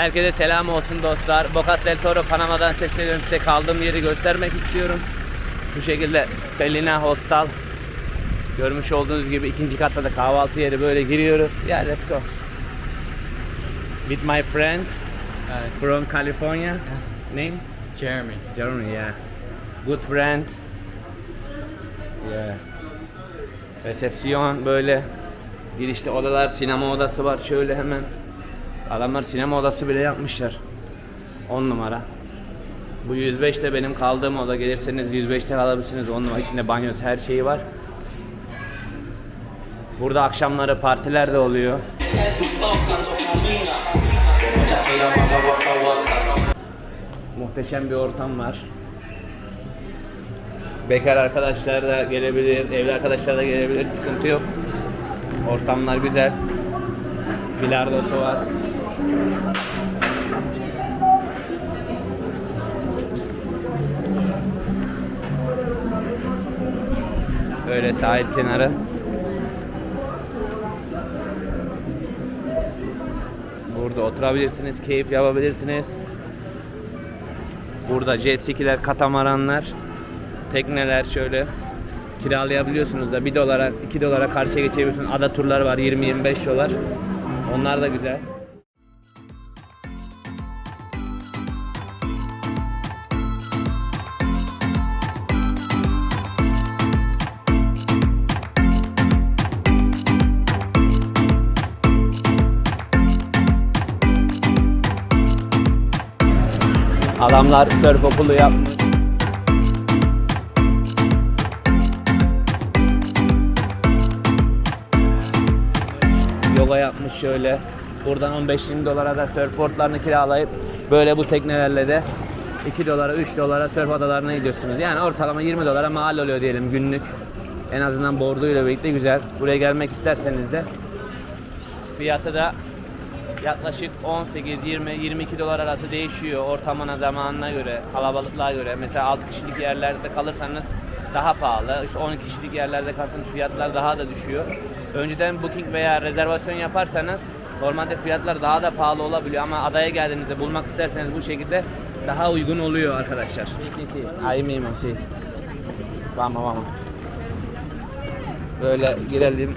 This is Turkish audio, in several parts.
Herkese selam olsun dostlar. Bocas del Toro Panama'dan sesleniyorum size. Kaldığım yeri göstermek istiyorum. Bu şekilde Selina Hostel. Görmüş olduğunuz gibi ikinci katta da kahvaltı yeri böyle giriyoruz. Yeah, let's go. With my friend Hi, from California. Name? Jeremy. Jeremy, yeah. Good friend. Yeah. Resepsiyon böyle. Girişte odalar, sinema odası var şöyle hemen. Adamlar sinema odası bile yapmışlar. 10 numara. Bu 105 de benim kaldığım oda. Gelirseniz 105'te kalabilirsiniz. 10 numara. İçinde banyosu her şeyi var. Burada akşamları partiler de oluyor. Muhteşem bir ortam var. Bekar arkadaşlar da gelebilir, evli arkadaşlar da gelebilir, sıkıntı yok. Ortamlar güzel. Bilardosu var. Böyle sahil kenarı. Burada oturabilirsiniz, keyif yapabilirsiniz. Burada jet skiler, katamaranlar, tekneler şöyle kiralayabiliyorsunuz da 1 dolara, 2 dolara karşıya geçebiliyorsunuz. Ada turları var 20-25 dolar. Onlar da güzel. Adamlar surf okulu yapmış. Yoga yapmış şöyle. Buradan 15-20 dolara da surfboardlarını kiralayıp böyle bu teknelerle de 2 dolara 3 dolara surf adalarına gidiyorsunuz. Yani ortalama 20 dolara mal oluyor diyelim günlük. En azından borduyla birlikte güzel. Buraya gelmek isterseniz de fiyatı da yaklaşık 18, 20, 22 dolar arası değişiyor ortamına, zamanına göre, kalabalıklığa göre. Mesela 6 kişilik yerlerde kalırsanız daha pahalı. İşte 10 kişilik yerlerde kalsanız fiyatlar daha da düşüyor. Önceden booking veya rezervasyon yaparsanız normalde fiyatlar daha da pahalı olabiliyor ama adaya geldiğinizde bulmak isterseniz bu şekilde daha uygun oluyor arkadaşlar. Ahí mismo, si. Vamos, vamos. Böyle girelim.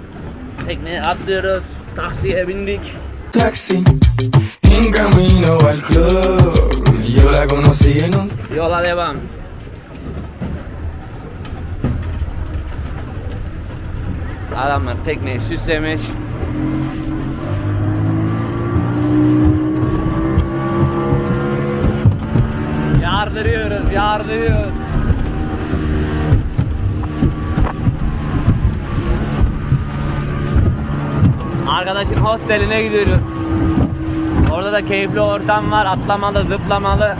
Tekneye atlıyoruz. Taksiye bindik. Taxi en camino al club. Yo la conocí en un Yola devam. Adamlar tekneyi süslemiş. Yardırıyoruz, yardırıyoruz. Arkadaşın hosteline gidiyoruz. Orada da keyifli ortam var. Atlamalı, zıplamalı.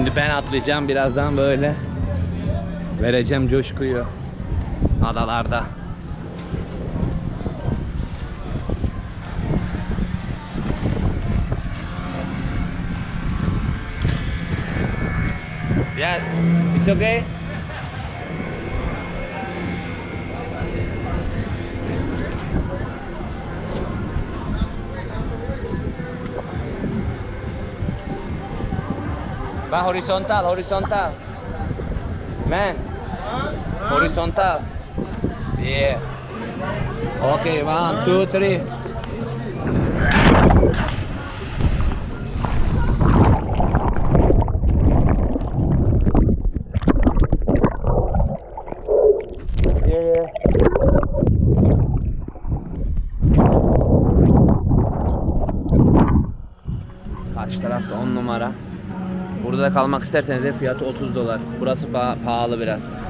Şimdi ben atlayacağım birazdan böyle. Vereceğim coşkuyu adalarda. Yeah, it's okay. Va horizontal, horizontal. Man. Horizontal. Yeah. Okay, one, two, three. Burada da kalmak isterseniz de fiyatı 30 dolar. Burası pa- pahalı biraz.